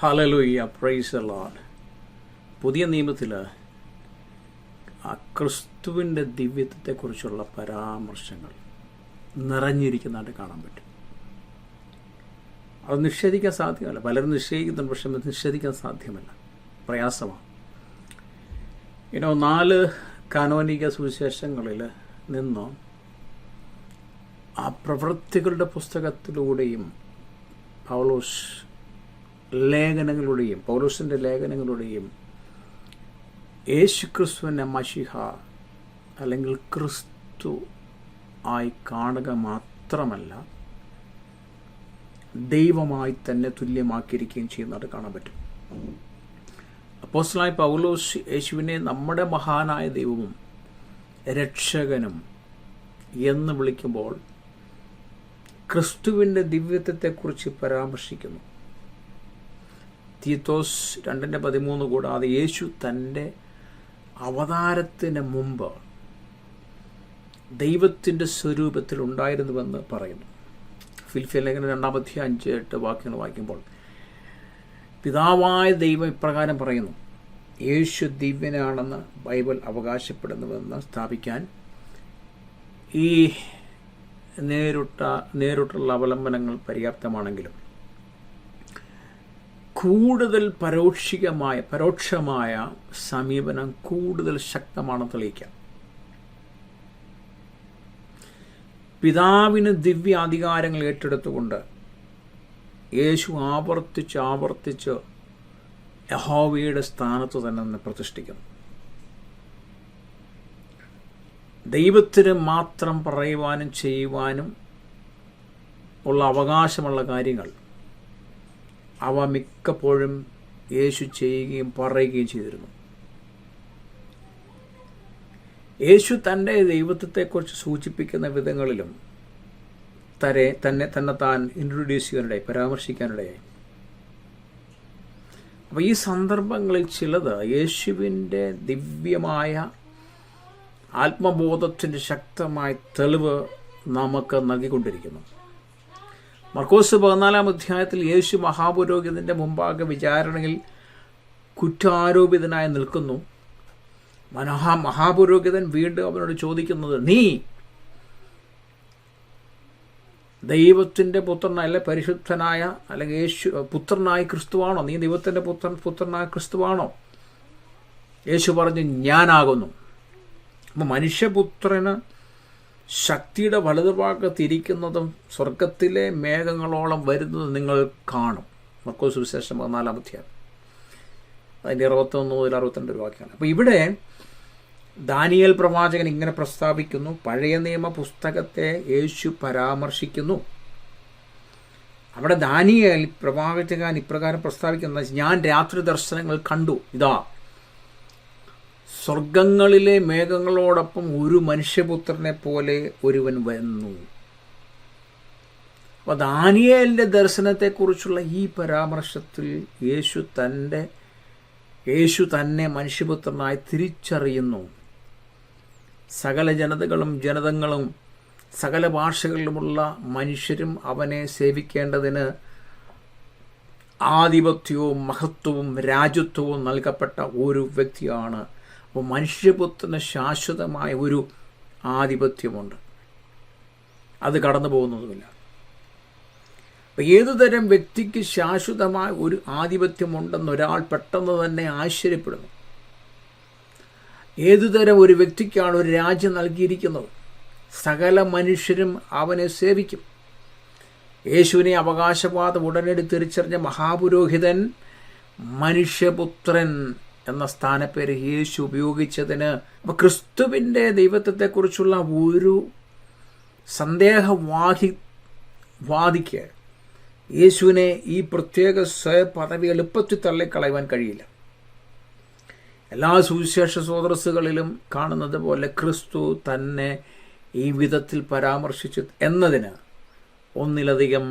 ഹലലുയ്യ price load പുതിയ നിയമത്തിൽ ക്രിസ്തുവിന്റെ ദിവ്യത്വത്തെക്കുറിച്ചുള്ള പരാമർശങ്ങൾ നിറഞ്ഞിരിക്കുന്നതായിട്ട് കാണാൻ പറ്റും. അത് നിഷേധിക്കാൻ സാധ്യമല്ല. പലരും നിഷേധിക്കുന്നുണ്ട് പക്ഷെ നിഷേധിക്കാൻ സാധ്യമല്ല. പ്രയാസമാണ്. ഇനോ നാല് കാനോനിക സുവിശേഷങ്ങളിൽ നിന്നും ആ പ്രവൃത്തികളുടെ പുസ്തകത്തിലൂടെയും പൗലോസ് ലേഖനങ്ങളുടെയും പൗലോസിന്റെ ലേഖനങ്ങളുടെയും യേശു ക്രിസ്തുവിനെ മഷിഹ അല്ലെങ്കിൽ ക്രിസ്തു ആയി കാണുക മാത്രമല്ല ദൈവമായി തന്നെ തുല്യമാക്കിയിരിക്കുകയും ചെയ്യുന്നത് കാണാൻ പറ്റും. അപ്പോസ്റ്റലായ പൗലോസ് യേശുവിനെ നമ്മുടെ മഹാനായ ദൈവവും രക്ഷകനും എന്ന് വിളിക്കുമ്പോൾ ക്രിസ്തുവിന്റെ ദിവ്യത്വത്തെക്കുറിച്ച് പരാമർശിക്കുന്നു. തീത്തോസ് രണ്ടിന്റെ പതിമൂന്ന് കൂടാതെ യേശു തന്റെ അവതാരത്തിന് മുമ്പ് ദൈവത്തിന്റെ സ്വരൂപത്തിൽ ഉണ്ടായിരുന്നുവെന്ന് പറയുന്നു. ഫിൽഫിയ ലേഖനം രണ്ടാമത്തെ അഞ്ച് എട്ട് വാക്യങ്ങൾ വായിക്കുമ്പോൾ പിതാവായ ദൈവം ഇപ്രകാരം പറയുന്നു യേശു ദിവ്യനാണെന്ന് ബൈബിൾ അവകാശപ്പെടുന്നുവെന്ന് സ്ഥാപിക്കാൻ ഈ നേരിട്ട നേരിട്ടുള്ള അവലംബനങ്ങൾ പര്യാപ്തമാണെങ്കിലും കൂടുതൽ പരോക്ഷികമായ പരോക്ഷമായ സമീപനം കൂടുതൽ ശക്തമാണ് തെളിയിക്കാം. പിതാവിന് ദിവ്യ അധികാരങ്ങൾ ഏറ്റെടുത്തുകൊണ്ട് യേശു ആവർത്തിച്ച് ആവർത്തിച്ച് യഹോവയുടെ സ്ഥാനത്ത് തന്നെ നിന്ന് പ്രതിഷ്ഠിക്കുന്നു. ദൈവത്തിന് മാത്രം പറയുവാനും ചെയ്യുവാനും ഉള്ള അവകാശമുള്ള കാര്യങ്ങൾ അവ മിക്കപ്പോഴും യേശു ചെയ്യുകയും പറയുകയും ചെയ്തിരുന്നു. യേശു തന്റെ ദൈവത്വത്തെക്കുറിച്ച് സൂചിപ്പിക്കുന്ന വിധങ്ങളിലും തരെ തന്നെ തന്നെ താൻ ഇൻട്രൊഡ്യൂസ് ചെയ്യാനിടയായി പരാമർശിക്കാനിടയായി അപ്പോൾ ഈ സന്ദർഭങ്ങളിൽ ചിലത് യേശുവിന്റെ ദിവ്യമായ ആത്മബോധത്തിന്റെ ശക്തമായ തെളിവ് നമുക്ക് നൽകിക്കൊണ്ടിരിക്കുന്നു. മർക്കോസ് പതിനാലാം അധ്യായത്തിൽ യേശു മഹാപുരോഹിതന്റെ മുമ്പാകെ വിചാരണയിൽ കുറ്റാരോപിതനായി നിൽക്കുന്നു. മനോഹാ മഹാപുരോഹിതൻ വീണ്ടും അവനോട് ചോദിക്കുന്നത് നീ ദൈവത്തിന്റെ പുത്രനല്ല പരിശുദ്ധനായ അല്ലെങ്കിൽ യേശു പുത്രനായ ക്രിസ്തുവാണോ? നീ ദൈവത്തിന്റെ പുത്രൻ പുത്രനായ ക്രിസ്തുവാണോ? യേശു പറഞ്ഞു ഞാനാകുന്നു. അപ്പം മനുഷ്യപുത്രന് ശക്തിയുടെ വലതുഭാഗത്തിരിക്കുന്നതും സ്വർഗത്തിലെ മേഘങ്ങളോളം വരുന്നത് നിങ്ങൾ കാണും. മക്കോ സുവിശേഷം പതിനാലാം അധ്യായം. അതിന്റെ അറുപത്തൊന്ന് മുതൽ അറുപത്തിരണ്ട് വാക്യമാണ് അപ്പോൾ ഇവിടെ ദാനിയൽ പ്രവാചകൻ ഇങ്ങനെ പ്രസ്താവിക്കുന്നു പഴയ നിയമ പുസ്തകത്തെ യേശു പരാമർശിക്കുന്നു. അവിടെ ദാനിയൽ പ്രവാചകൻ ഇപ്രകാരം പ്രസ്താവിക്കുന്ന ഞാൻ രാത്രി ദർശനങ്ങൾ കണ്ടു. ഇതാ സ്വർഗങ്ങളിലെ മേഘങ്ങളോടൊപ്പം ഒരു മനുഷ്യപുത്രനെ പോലെ ഒരുവൻ വന്നു. അപ്പോൾ ദാനിയേലിന്റെ ദർശനത്തെക്കുറിച്ചുള്ള ഈ പരാമർശത്തിൽ യേശു തന്റെ യേശു തന്നെ മനുഷ്യപുത്രനായി തിരിച്ചറിയുന്നു. സകല ജനതകളും ജനതങ്ങളും സകല ഭാഷകളിലുമുള്ള മനുഷ്യരും അവനെ സേവിക്കേണ്ടതിന് ആധിപത്യവും മഹത്വവും രാജ്യത്വവും നൽകപ്പെട്ട ഒരു വ്യക്തിയാണ് അപ്പോൾ മനുഷ്യപുത്രന് ശാശ്വതമായ ഒരു ആധിപത്യമുണ്ട്. അത് കടന്നു പോകുന്നതുമില്ല. അപ്പം ഏതുതരം വ്യക്തിക്ക് ശാശ്വതമായ ഒരു ആധിപത്യമുണ്ടെന്ന് ഒരാൾ പെട്ടെന്ന് തന്നെ ആശ്ചര്യപ്പെടുന്നു. ഏതുതരം ഒരു വ്യക്തിക്കാണ് ഒരു രാജ്യം നൽകിയിരിക്കുന്നത്? സകല മനുഷ്യരും അവനെ സേവിക്കും. യേശുവിനെ അവകാശവാദം ഉടനടി തിരിച്ചറിഞ്ഞ മഹാപുരോഹിതൻ മനുഷ്യപുത്രൻ എന്ന സ്ഥാനപ്പേര് യേശു ഉപയോഗിച്ചതിന് ക്രിസ്തുവിന്റെ ദൈവത്വത്തെക്കുറിച്ചുള്ള ഒരു സന്ദേഹവാഹി വാദിക്ക് യേശുവിനെ ഈ പ്രത്യേക പദവി എളുപ്പത്തിൽ തള്ളിക്കളയുവാൻ കഴിയില്ല. എല്ലാ സുവിശേഷ സ്രോതസ്സുകളിലും കാണുന്നത് പോലെ ക്രിസ്തു തന്നെ ഈ വിധത്തിൽ പരാമർശിച്ചു എന്നതിന് ഒന്നിലധികം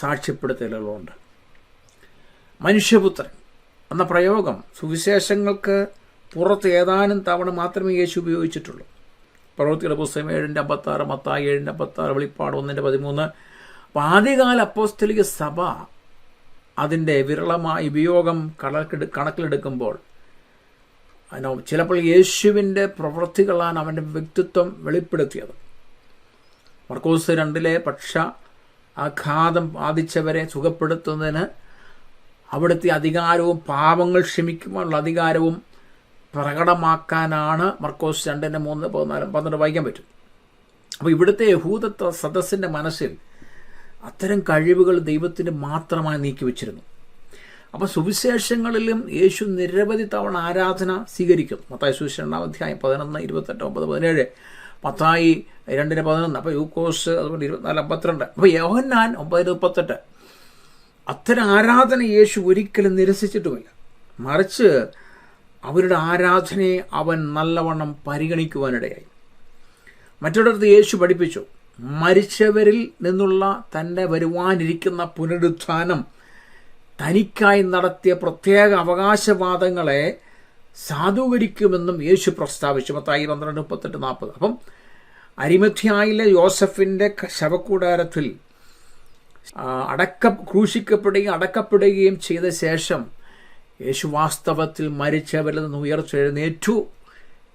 സാക്ഷ്യപ്പെടുത്തലുകളുണ്ട്. മനുഷ്യപുത്രൻ എന്ന പ്രയോഗം സുവിശേഷങ്ങൾക്ക് പുറത്ത് ഏതാനും തവണ മാത്രമേ യേശു ഉപയോഗിച്ചിട്ടുള്ളൂ. പ്രവൃത്തിയുടെ പുസ്തകം ഏഴിന്റെ അമ്പത്താറ് മത്തായി ഏഴിന്റെ അമ്പത്താറ് വെളിപ്പാട് ഒന്നിന്റെ പതിമൂന്ന്. അപ്പോൾ ആദ്യകാല അപ്പോസ്തലിക സഭ അതിന്റെ വിരളമായ ഉപയോഗം കണക്കെടു കണക്കിലെടുക്കുമ്പോൾ ചിലപ്പോൾ യേശുവിന്റെ പ്രവൃത്തികളാണ് അവന്റെ വ്യക്തിത്വം വെളിപ്പെടുത്തിയത്. മർക്കോസ് രണ്ടിലെ പക്ഷ ആഘാതം ബാധിച്ചവരെ സുഖപ്പെടുത്തുന്നതിന് അവിടുത്തെ അധികാരവും പാപങ്ങൾ ക്ഷമിക്കുവാനുള്ള അധികാരവും പ്രകടമാക്കാനാണ് മർക്കോസ് രണ്ടിന്റെ മൂന്ന് പതിനാല് പന്ത്രണ്ട് വായിക്കാൻ പറ്റും. അപ്പോൾ ഇവിടുത്തെ യഹൂദത്വ സദസ്സിന്റെ മനസ്സിൽ അത്തരം കഴിവുകൾ ദൈവത്തിന് മാത്രമായി നീക്കി വച്ചിരുന്നു. അപ്പോൾ സുവിശേഷങ്ങളിലും യേശു നിരവധി തവണ ആരാധന സ്വീകരിക്കുന്നു. മത്തായി സുവിശേഷം രണ്ടാം അധ്യായം പതിനൊന്ന് ഇരുപത്തെട്ട് ഒമ്പത് പതിനേഴ് മത്തായി രണ്ടിന് പതിനൊന്ന് അപ്പോൾ യൂക്കോസ് അതുപോലെ ഇരുപത്തിനാല് അമ്പത്തിരണ്ട് അപ്പോൾ യോഹന്നാൻ ഒമ്പതിന് മുപ്പത്തെട്ട് അത്തരം ആരാധന യേശു ഒരിക്കലും നിരസിച്ചിട്ടുമില്ല. മറിച്ച് അവരുടെ ആരാധനയെ അവൻ നല്ലവണ്ണം പരിഗണിക്കുവാനിടയായി. മറ്റൊരിടത്ത് യേശു പഠിപ്പിച്ചു മരിച്ചവരിൽ നിന്നുള്ള തന്റെ വരുവാനിരിക്കുന്ന പുനരുത്ഥാനം തനിക്കായി നടത്തിയ പ്രത്യേക അവകാശവാദങ്ങളെ സാധൂകരിക്കുമെന്നും യേശു പ്രസ്താവിച്ചു. മത്തായി പന്ത്രണ്ട് മുപ്പത്തെട്ട് നാൽപ്പത്. അപ്പം അരിമധ്യായിലെ യോസഫിന്റെ ശവക്കൂടാരത്തിൽ അടക്ക ക്രൂശിക്കപ്പെടുകയും അടക്കപ്പെടുകയും ചെയ്ത ശേഷം യേശു വാസ്തവത്തിൽ മരിച്ചവരിൽ നിന്ന് ഉയർച്ചെഴുന്നേറ്റു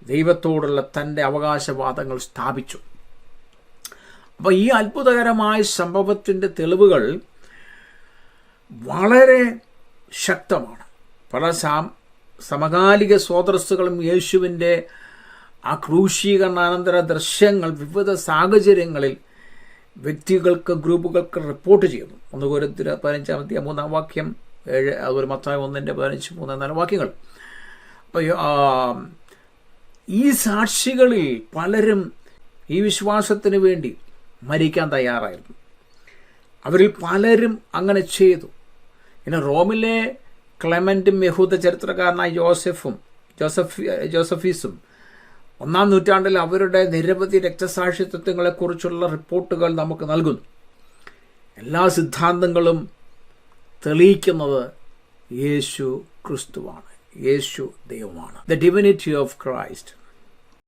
ദൈവത്തോടുള്ള തന്റെ അവകാശവാദങ്ങൾ സ്ഥാപിച്ചു. അപ്പോൾ ഈ അത്ഭുതകരമായ സംഭവത്തിന്റെ തെളിവുകൾ വളരെ ശക്തമാണ്. പല സാം സമകാലിക സ്രോതസ്സുകളും യേശുവിന്റെ ആ ക്രൂശീകരണാനന്തര ദൃശ്യങ്ങൾ വിവിധ സാഹചര്യങ്ങളിൽ വ്യക്തികൾക്ക് ഗ്രൂപ്പുകൾക്ക് റിപ്പോർട്ട് ചെയ്യുന്നു. ഒന്ന് ഗുരുത്തിന് പതിനഞ്ചാമത്തെ മൂന്നാം വാക്യം ഏഴ് അതുപോലെ മത്തായ ഒന്നിന്റെ പതിനഞ്ച് മൂന്ന് നാല് വാക്യങ്ങൾ. അപ്പോൾ ഈ സാക്ഷികളിൽ പലരും ഈ വിശ്വാസത്തിന് വേണ്ടി മരിക്കാൻ തയ്യാറായിരുന്നു. അവരിൽ പലരും അങ്ങനെ ചെയ്തു. പിന്നെ റോമിലെ ക്ലെമന്റും യഹൂദ ചരിത്രകാരനായ ജോസഫും ജോസഫ് ജോസഫീസും ഒന്നാം നൂറ്റാണ്ടിൽ അവരുടെ നിരവധി രക്തസാക്ഷിത്വങ്ങളെക്കുറിച്ചുള്ള റിപ്പോർട്ടുകൾ നമുക്ക് നൽകുന്നു. എല്ലാ സിദ്ധാന്തങ്ങളും തെളിയിക്കുന്നത് യേശു ക്രിസ്തുവാണ്. യേശു ദൈവമാണ്. The divinity of Christ